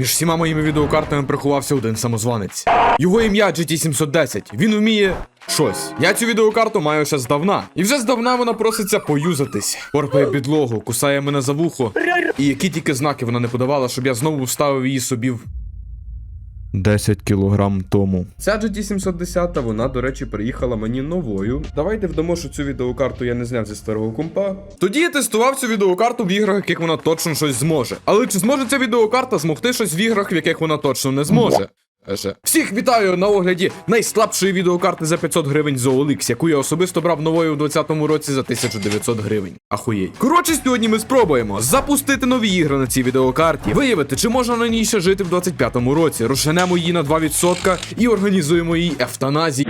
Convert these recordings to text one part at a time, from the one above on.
Між всіма моїми відеокартами приховався один самозванець. Його ім'я GT710. Він вміє щось. Я цю відеокарту маю ще здавна. І вже здавна вона проситься поюзатись. Порпає підлогу, кусає мене за вухо. І які тільки знаки вона не подавала, щоб я знову вставив її собі в 10 кілограм тому. Ця GT710, вона, до речі, приїхала мені новою. Давайте вдамо, що цю відеокарту я не зняв зі старого компа. Тоді я тестував цю відеокарту в іграх, в яких вона точно щось зможе. Але чи зможе ця відеокарта змогти щось в іграх, в яких вона точно не зможе? Еже. Всіх вітаю на огляді найслабшої відеокарти за 500 гривень з яку я особисто брав новою у 2020 році за 1900 гривень. Ахуєй. Коротше, сьогодні ми спробуємо запустити нові ігри на цій відеокарті, виявити, чи можна на ній ще жити в 25-му році, розженемо її на 2% і організуємо її евтаназію.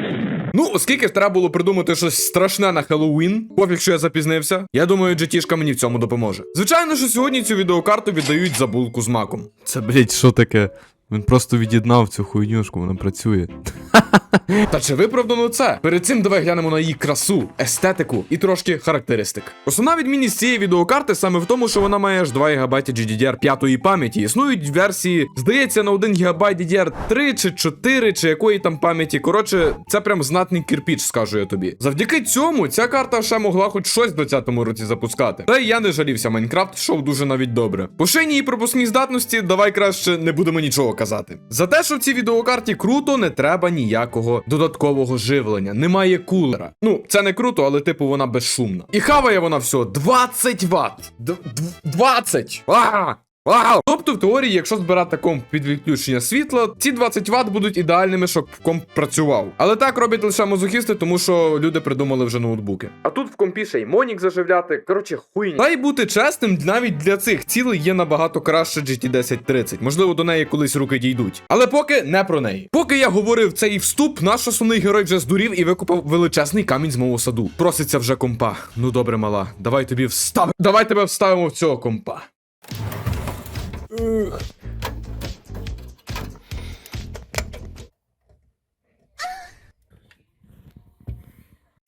Ну, оскільки треба було придумати щось страшне на Хеллоуін, пофіг, що я запізнився, я думаю, GT-шка мені в цьому допоможе. Звичайно, що сьогодні цю відеокарту віддають за булку з маком. Це, блять, що таке? Він просто від'єднав цю хуйнюшку, вона працює. Та чи виправдано це? Перед цим давай глянемо на її красу, естетику і трошки характеристик. Основна відмінність цієї відеокарти саме в тому, що вона має аж 2 ГБ GDDR5 пам'яті. Існують версії, здається, на 1 ГБ DDR3 чи 4, чи якої там пам'яті. Коротше, це прям знатний кирпіч, скажу я тобі. Завдяки цьому ця карта ще могла хоч щось в 20-му році запускати. Та й я не жалівся, Майнкрафт йшов дуже навіть добре. По шині і пропускній здатності давай краще не будемо нічого казати. За те, що в цій відеокарті круто, не треба ніякого додаткового живлення. Немає кулера. Ну, це не круто, але типу вона безшумна. І хаває вона всього 20 Вт. Д- 20! А! Вау! Тобто, в теорії, якщо збирати комп під відключення світла, ці 20 Вт будуть ідеальними, щоб комп працював. Але так роблять лише мазохісти, тому що люди придумали вже ноутбуки. А тут в компі ще й Монік заживляти. Коротше, хуйня. Та й бути чесним, навіть для цих цілей є набагато краще GT1030. Можливо, до неї колись руки дійдуть. Але поки не про неї. Поки я говорив цей вступ, наш основний герой вже здурів і викопав величезний камінь з мого саду. Проситься вже компа. Ну добре, мала, давай тобі встав. Давай тебе вставимо в цього компа. Ugh.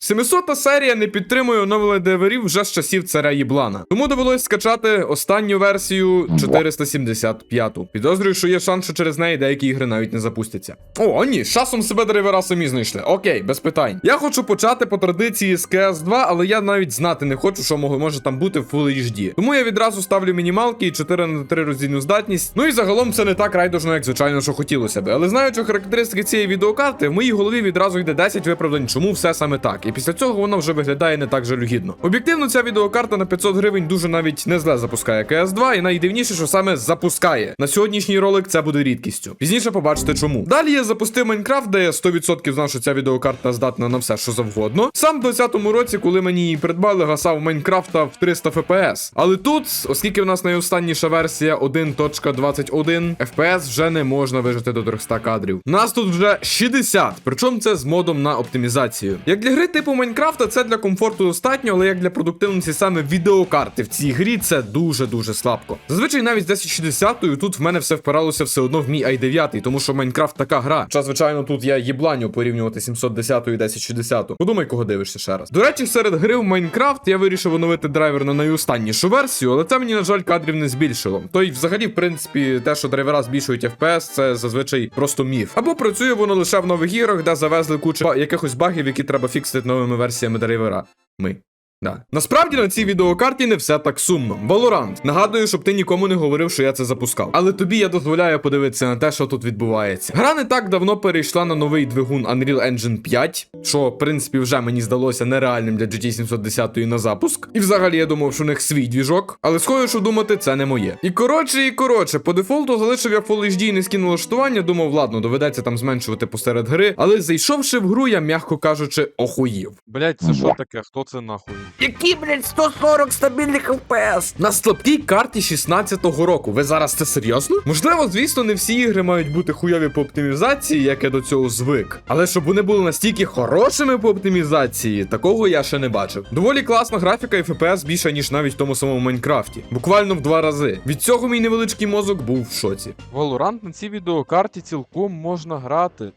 700 серія не підтримує оновлення деверів вже з часів царя Єблана. Тому довелось скачати останню версію 475. Підозрюю, що є шанс, що через неї деякі ігри навіть не запустяться. О, ні, часом себе драйвера самі знайшли. Окей, без питань. Я хочу почати по традиції з cs 2 але я навіть знати не хочу, що може там бути в Full HD. Тому я відразу ставлю мінімалки і 4 на 3 роздільну здатність. Ну і загалом це не так райдужно, як звичайно, що хотілося би. Але знаючи характеристики цієї відеокарти, в моїй голові відразу йде 10 виправдань, чому все саме так. Після цього вона вже виглядає не так жалюгідно. Об'єктивно, ця відеокарта на 500 гривень дуже навіть не зле запускає cs 2 і найдивніше, що саме запускає. На сьогоднішній ролик це буде рідкістю. Пізніше побачите чому. Далі я запустив Майнкрафт, де я 100% знав, що ця відеокарта здатна на все, що завгодно. Сам в 20-му році, коли мені її придбали, гасав Майнкрафта в 300 FPS. Але тут, оскільки в нас найостанніша версія 1.21, FPS вже не можна вижити до 300 кадрів. Нас тут вже 60, причому це з модом на оптимізацію. Як для гри типу Майнкрафта, це для комфорту достатньо, але як для продуктивності саме відеокарти в цій грі це дуже-дуже слабко. Зазвичай навіть з 1060 тут в мене все впиралося все одно в мій i9, тому що Майнкрафт така гра. Хоча, звичайно, тут я їбланю порівнювати 710 і 1060. Подумай, кого дивишся ще раз. До речі, серед гри в Майнкрафт я вирішив оновити драйвер на найостаннішу версію, але це мені, на жаль, кадрів не збільшило. То й взагалі, в принципі, те, що драйвера збільшують FPS, це зазвичай просто міф. Або працює воно лише в нових іграх, де завезли кучу якихось багів, які треба фіксити новими версіями драйвера. Ми. Да. Насправді на цій відеокарті не все так сумно. Valorant. Нагадую, щоб ти нікому не говорив, що я це запускав. Але тобі я дозволяю подивитися на те, що тут відбувається. Гра не так давно перейшла на новий двигун Unreal Engine 5, що в принципі вже мені здалося нереальним для GT 710 на запуск. І взагалі я думав, що у них свій двіжок, але схоже, що думати це не моє. І коротше, і коротше, по дефолту залишив я Full HD і низькі налаштування, думав, ладно, доведеться там зменшувати посеред гри. Але зайшовши в гру, я м'яко кажучи, охуїв. Блять, це що таке? Хто це нахуй? Які, блядь, 140 стабільних FPS? На слабкій карті 16-го року. Ви зараз це серйозно? Можливо, звісно, не всі ігри мають бути хуйові по оптимізації, як я до цього звик. Але щоб вони були настільки хорошими по оптимізації, такого я ще не бачив. Доволі класна графіка і FPS більше, ніж навіть в тому самому Майнкрафті. Буквально в два рази. Від цього мій невеличкий мозок був в шоці. Valorant на цій відеокарті цілком можна грати.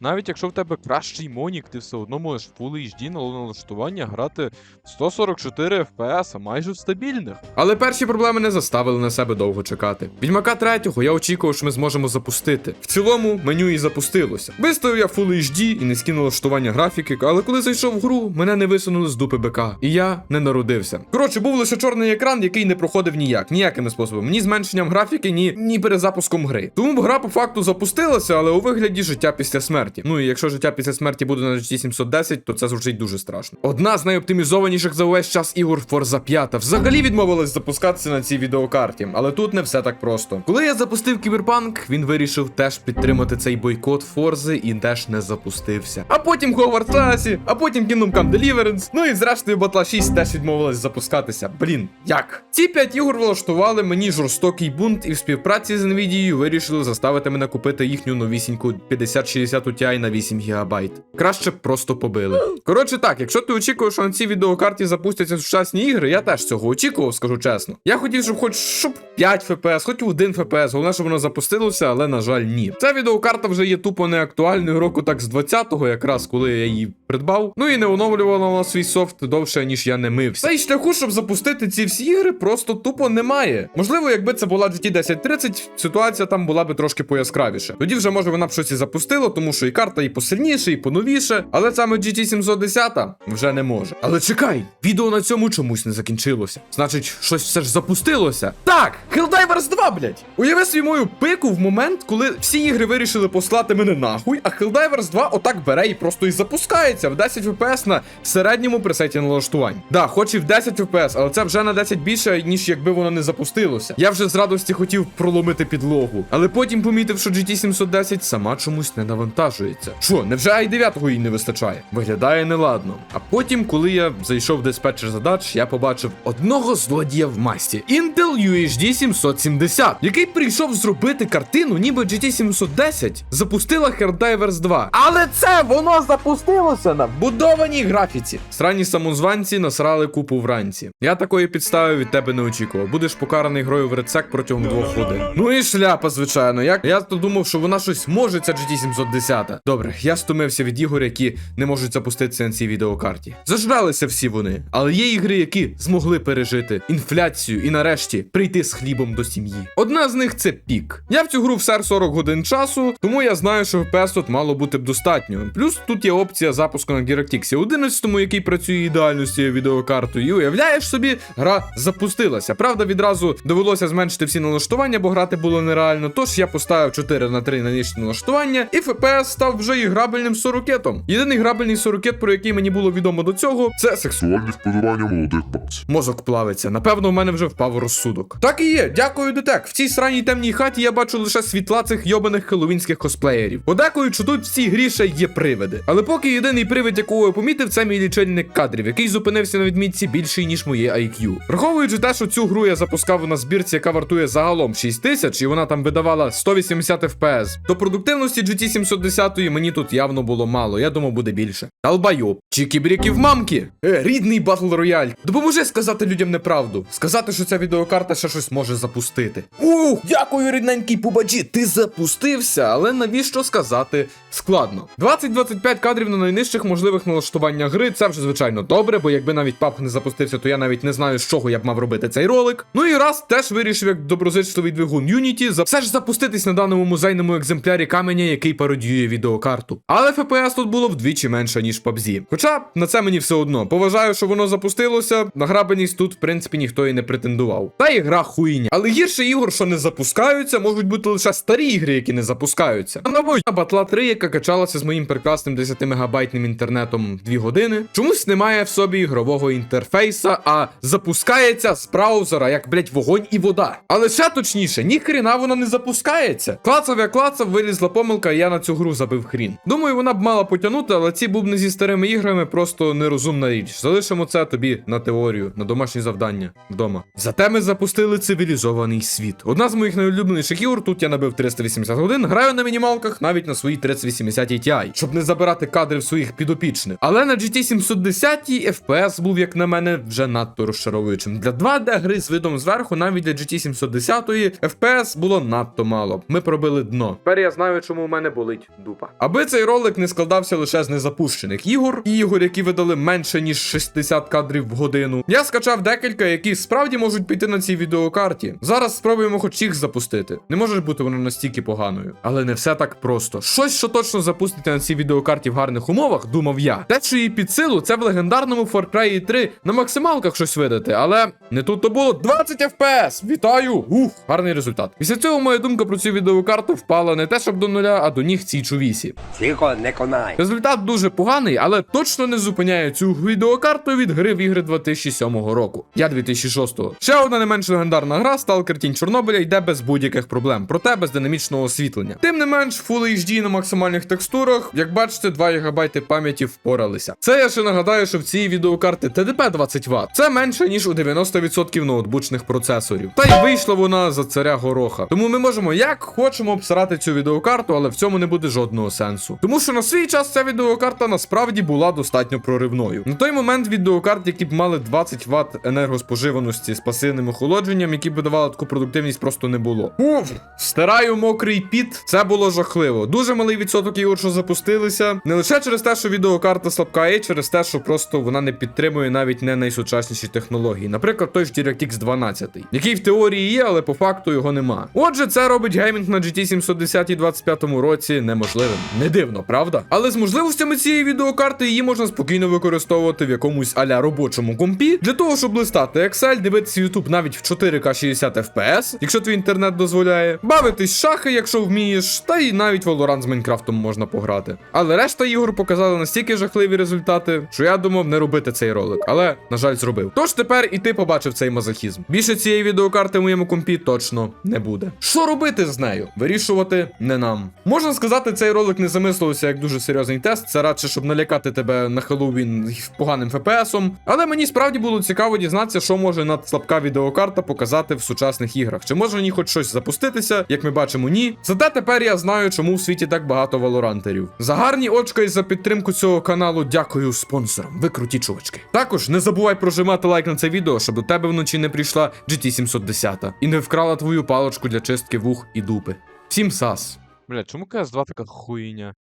Навіть якщо в тебе кращий монік, ти все одно можеш Full HD на налаштування грати 144 FPS, а майже в стабільних. Але перші проблеми не заставили на себе довго чекати. Відьмака третього я очікував, що ми зможемо запустити. В цілому меню і запустилося. Виставив я Full HD і низькі налаштування графіки, але коли зайшов в гру, мене не висунули з дупи БК. І я не народився. Коротше, був лише чорний екран, який не проходив ніяк, ніякими способами, ні зменшенням графіки, ні, ні перезапуском гри. Тому б гра по факту запустилася, але у вигляді життя після смерті. Ну і якщо життя після смерті буде на GT 710, то це звучить дуже страшно. Одна з найоптимізованіших за увесь час ігор Forza 5 взагалі відмовилась запускатися на цій відеокарті, але тут не все так просто. Коли я запустив Кіберпанк, він вирішив теж підтримати цей бойкот Форзи і теж не запустився. А потім Hogwarts Legacy, а потім Kingdom Come Deliverance, ну і зрештою Battle 6 теж відмовилась запускатися. Блін, як? Ці 5 ігор влаштували мені жорстокий бунт і в співпраці з Nvidia вирішили заставити мене купити їхню новісіньку 5060 Ti на 8 ГБ. Краще б просто побили. Коротше так, якщо ти очікуєш, що на цій відеокарті запустяться сучасні ігри, я теж цього очікував, скажу чесно. Я хотів, щоб хоч щоб 5 FPS, хоч 1 FPS, головне, щоб воно запустилося, але на жаль, ні. Ця відеокарта вже є тупо неактуальною року, так з 20-го, якраз коли я її придбав. Ну і не оновлювала на свій софт довше, ніж я не мився. Та й шляху, щоб запустити ці всі ігри, просто тупо немає. Можливо, якби це була GT 1030, ситуація там була би трошки пояскравіше. Тоді вже може вона б щось і запустила, тому що і карта і посильніше, і поновіше. Але саме GT 710 вже не може. Але чекай, відео на цьому чомусь не закінчилося. Значить, щось все ж запустилося. Так, Helldivers 2, блять. Уяви собі мою пику в момент, коли всі ігри вирішили послати мене нахуй, а Helldivers 2 отак бере і просто і запускається в 10 FPS на середньому пресеті налаштувань. Да, хоч і в 10 FPS, але це вже на 10 більше, ніж якби воно не запустилося. Я вже з радості хотів проломити підлогу, але потім помітив, що GT 710 сама чомусь не навантажується. Що, невже i9 їй не вистачає? Виглядає неладно. А потім, коли я зайшов в диспетчер задач, я побачив одного злодія в масті Intel UHD 770, який прийшов зробити картину, ніби GT 710 запустила Helldivers 2. Але це воно запустилося на будованій графіці. Срані самозванці насрали купу вранці. Я такої підстави від тебе не очікував. Будеш покараний грою в рецек протягом двох годин. Ну і шляпа, звичайно. Як я то думав, що вона щось може, ця GT 710. Добре, я стомився від ігор, які не можуть запуститися на цій відеокарті. Зажралися всі вони, але є ігри, які змогли пережити інфляцію і нарешті прийти з хлібом до сім'ї. Одна з них це пік. Я в цю гру всер 40 годин часу, тому я знаю, що FPS тут мало бути б достатньо. Плюс тут є опція запуску на DirectX 11, який працює ідеально з цією відеокартою. І уявляєш собі, гра запустилася. Правда, відразу довелося зменшити всі налаштування, бо грати було нереально. Тож я поставив 4 на 3 на нижче налаштування, і FPS став вже і грабельним сорокетом. Єдиний грабельний сорокет, про який мені було відомо до цього, це Сексуальні вподобання молодих бабців. Мозок плавиться. Напевно, у мене вже впав розсудок. Так і є. Дякую, детек. В цій сраній темній хаті я бачу лише світла цих йобаних хеллоуінських косплеєрів. Подекую, що тут в цій є привиди. Але поки єдиний привид, якого я помітив, це мій лічильник кадрів, який зупинився на відмітці більший, ніж моє IQ. Враховуючи те, що цю гру я запускав на збірці, яка вартує загалом 6 тисяч, і вона там видавала 180 FPS, то продуктивності GT 710 мені тут явно було мало. Я думав, буде більше. Долбайоб. Чікібріків мамки. Е, рідний батл рояль. Допоможи сказати людям неправду. Сказати, що ця відеокарта ще щось може запустити. Ух, дякую, рідненький пубаджі. Ти запустився, але навіщо сказати складно. 20-25 кадрів на найнижчих можливих налаштуваннях гри. Це вже звичайно добре, бо якби навіть пап не запустився, то я навіть не знаю, з чого я б мав робити цей ролик. Ну і раз теж вирішив, як доброзичливий двигун Unity, за все ж запуститись на даному музейному екземплярі каменя, який пародіює відеокарту. Але FPS тут було вдвічі менше, ніж PUBG. Хоча на це мені все одно. Поважаю, що воно запустилося. На грабеність тут, в принципі, ніхто і не претендував. Та і гра хуйня. Але гірше ігор, що не запускаються, можуть бути лише старі ігри, які не запускаються. А нової Батла 3, яка качалася з моїм прекрасним 10 мегабайтним інтернетом 2 години, чомусь немає в собі ігрового інтерфейса, а запускається з браузера, як блять вогонь і вода. Але ще точніше, ніхрена вона не запускається. Клацав я клацав, вилізла помилка, і я на цю гру забив хрін. Думаю, вона б мала потягнути, але ці бубни зі старими іграми просто нерозумна річ. Залишимо це тобі на теорію, на домашні завдання вдома. Зате ми запустили цивілізований світ. Одна з моїх найулюбленіших ігор. Тут я набив 380 годин, граю на мінімалках навіть на своїй 3080 Ti, щоб не забирати кадрів своїх підопічних. Але на GT 710 FPS був, як на мене, вже надто розчаровуючим. Для 2D гри з видом зверху, навіть для GT 710 FPS було надто мало. Ми пробили дно. Тепер я знаю, чому у мене болить дух. Дупа. Аби цей ролик не складався лише з незапущених ігор ігор, які видали менше ніж 60 кадрів в годину. Я скачав декілька, які справді можуть піти на цій відеокарті. Зараз спробуємо хоч їх запустити. Не може бути вона настільки поганою, але не все так просто. Щось, що точно запустити на цій відеокарті в гарних умовах, думав я. Те, що її під силу, це в легендарному Far Cry 3 на максималках щось видати, але не тут то було 20 FPS! Вітаю! Ух, гарний результат. Після цього моя думка про цю відеокарту впала не те, щоб до нуля, а до ніг цій чувісі. Тихо, не конай. Результат дуже поганий, але точно не зупиняє цю відеокарту від гри в ігри 2007 року. Я 2006-го. Ще одна не менш легендарна гра Stalker Тінь Чорнобиля йде без будь-яких проблем, проте без динамічного освітлення. Тим не менш, Full HD на максимальних текстурах, як бачите, 2 ГБ пам'яті впоралися. Це я ще нагадаю, що в цій відеокарти TDP 20 Вт. Це менше ніж у 90% ноутбучних процесорів. Та й вийшла вона за царя гороха. Тому ми можемо як хочемо обсирати цю відеокарту, але в цьому не буде жодного сенсу. Тому що на свій час ця відеокарта насправді була достатньо проривною. На той момент відеокарт, які б мали 20 Вт енергоспоживаності з пасивним охолодженням, які б давали таку продуктивність, просто не було. Уф, стираю мокрий піт. Це було жахливо. Дуже малий відсоток ігор, що запустилися. Не лише через те, що відеокарта слабка, а й через те, що просто вона не підтримує навіть не найсучасніші технології. Наприклад, той ж DirectX 12, який в теорії є, але по факту його нема. Отже, це робить геймінг на GT 710 25 році неможливим. Не дивно, правда? Але з можливостями цієї відеокарти її можна спокійно використовувати в якомусь аля робочому компі для того, щоб листати Excel, дивитися YouTube навіть в 4К 60 FPS, якщо твій інтернет дозволяє, бавитись шахи, якщо вмієш, та й навіть Valorant з Майнкрафтом можна пограти. Але решта ігор показали настільки жахливі результати, що я думав не робити цей ролик, але на жаль зробив. Тож тепер і ти побачив цей мазохізм. Більше цієї відеокарти в моєму компі точно не буде. Що робити з нею? Вирішувати не нам. Можна сказати, цей ролик не замислився як дуже серйозний тест. Це радше, щоб налякати тебе на Хеллоуін поганим ФПСом. Але мені справді було цікаво дізнатися, що може надслабка відеокарта показати в сучасних іграх. Чи може в хоч щось запуститися? Як ми бачимо, ні. Зате тепер я знаю, чому в світі так багато валорантерів. За гарні очка і за підтримку цього каналу дякую спонсорам. Ви круті чувачки. Також не забувай прожимати лайк на це відео, щоб до тебе вночі не прийшла GT710 і не вкрала твою паличку для чистки вух і дупи. Всім сас! Бля, чому КС2 така хуйня?